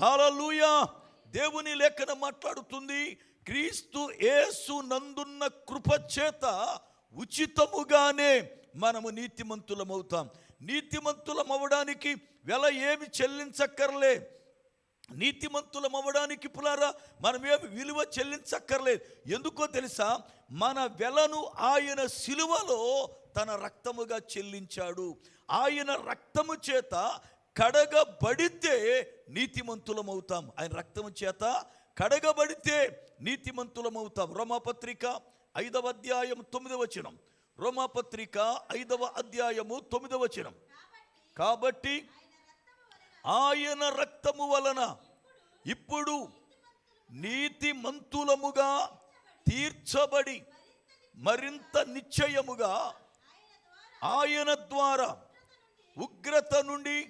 హాలూయా దేవుని లేఖన మాట్లాడుతుంది క్రీస్తు యేసు నందున్న కృప చేత ఉచితముగానే మనము నీతిమంతులమవుతాం. నీతిమంతులమవ్వడానికి వెల ఏమి చెల్లించక్కర్లే. నీతిమంతులం అవ్వడానికి పులారా మనం ఏమి విలువ చెల్లించక్కర్లేదు ఎందుకో తెలుసా? మన వెలను ఆయన సిలువలో తన రక్తముగా చెల్లించాడు. ఆయన రక్తము చేత కడగబడితే నీతిమంతులమవుతాం. ఆయన రక్తము చేత కడగబడితే నీతిమంతులమవుతాం. రోమాపత్రిక ఐదవ అధ్యాయం తొమ్మిదవ వచనం. రోమాపత్రిక ఐదవ అధ్యాయము తొమ్మిదవ వచనం. కాబట్టి ఆయన రక్తము వలన ఇప్పుడు నీతిమంతులముగా తీర్చబడి మరింత నిశ్చయముగా ఆయన ద్వారా ఉగ్రత నుండి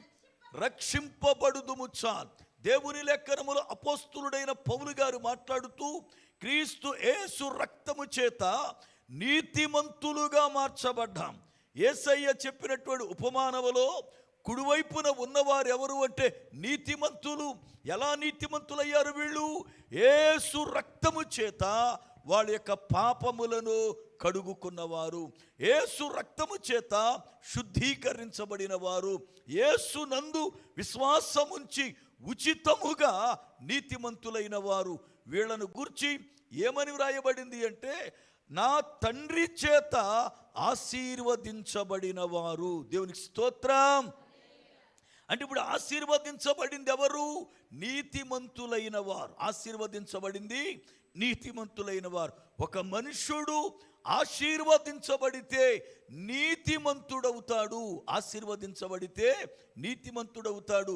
రక్షింపబడుదుము చాల్. దేవుని లెక్కనములు అపోస్తులుడైన పౌలు గారు మాట్లాడుతూ క్రీస్తు ఏసు రక్తము చేత నీతిమంతులుగా మార్చబడ్డాం. ఏసయ్య చెప్పినటువంటి ఉపమానములో కుడివైపున ఉన్నవారు ఎవరు అంటే నీతిమంతులు. ఎలా నీతిమంతులయ్యారు వీళ్ళు? ఏసు రక్తము చేత వాళ్ళ యొక్క పాపములను కడుగుకున్నవారు. ఏసు రక్తము చేత శుద్ధీకరించబడిన వారు ఏసు నందు విశ్వాసముంచి ఉచితముగా నీతిమంతులైన వారు వీళ్ళను గుర్చి ఏమని వ్రాయబడింది అంటే నా తండ్రి చేత ఆశీర్వదించబడిన వారు దేవునికి స్తోత్రం. అంటే ఇప్పుడు ఆశీర్వదించబడింది ఎవరు నీతిమంతులైన వారు ఆశీర్వదించబడింది నీతిమంతులైన వారు ఒక మనుష్యుడు ఆశీర్వదించబడితే నీతిమంతుడవుతాడు. ఆశీర్వదించబడితే నీతిమంతుడవుతాడు.